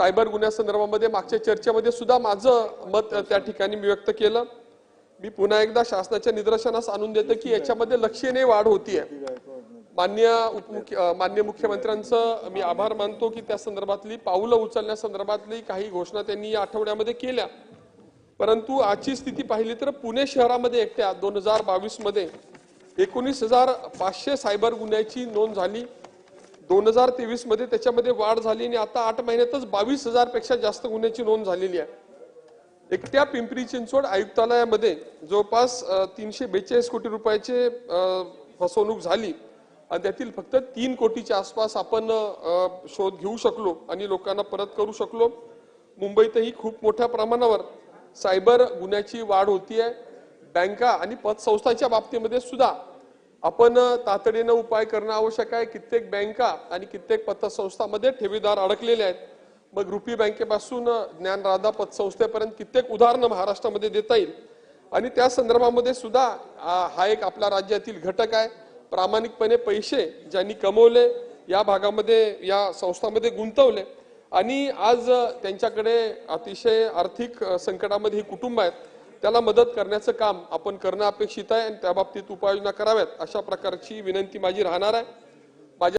Cyber गुन्ह्यासंदर्भामध्ये मागच्या चर्चेमध्ये सुद्धा माझं मत त्या ठिकाणी मी व्यक्त केलं. मी पुन्हा एकदा शासनाच्या निदर्शनास आणून देतो की याच्यामध्ये लक्षणीय वाढ होतीये. मान्य उपमुख्य मान्य मुख्यमंत्र्यांचं मी आभार मानतो की त्या संदर्भातली पावलं उचलण्यासंदर्भातली काही घोषणा त्यांनी या आठवड्यामध्ये केल्या. परंतु आजची स्थिती पाहिली तर पुणे शहरामध्ये एकट्या दोन हजार बावीसमध्ये एकोणीस हजार पाचशे सायबर गुन्ह्याची नोंद झाली. दोन हजार तेवीसमध्ये त्याच्यामध्ये वाढ झाली आणि आता आठ महिन्यातच बावीस हजारपेक्षा जास्त गुन्ह्याची नोंद झालेली आहे. एकट्या पिंपरी चिंचवड आयुक्तालयामध्ये जवळपास तीनशे बेचाळीस कोटी रुपयाचे फसवणूक झाली आणि त्यातील फक्त तीन कोटीच्या आसपास आपण शोध घेऊ शकलो आणि लोकांना परत करू शकलो. मुंबईतही खूप मोठ्या प्रमाणावर सायबर गुन्ह्याची वाढ होती आहे बँका आणि पतसंस्थांच्या बाबतीमध्ये सुद्धा आपण तातडीनं उपाय करणं आवश्यक आहे. कित्येक बँका आणि कित्येक पतसंस्थामध्ये ठेवीदार अडकलेले आहेत. मग रुपी बँकेपासून ज्ञानराधा पतसंस्थेपर्यंत कित्येक उदाहरणं महाराष्ट्रामध्ये देता येईल. आणि त्या संदर्भामध्ये सुद्धा हा एक आपल्या राज्यातील घटक आहे. प्रामाणिकपणे पैसे ज्यांनी कमवले या भागामध्ये या संस्थांमध्ये गुंतवले. आणि आज त्यांच्याकडे अतिशय आर्थिक संकटामध्ये ही कुटुंब आहेत. त्याला मदत करण्याचं काम आपण करणं अपेक्षित आहे आणि त्या बाबतीत उपाययोजना कराव्यात. अशा प्रकारची विनंती माझी राहणार आहे.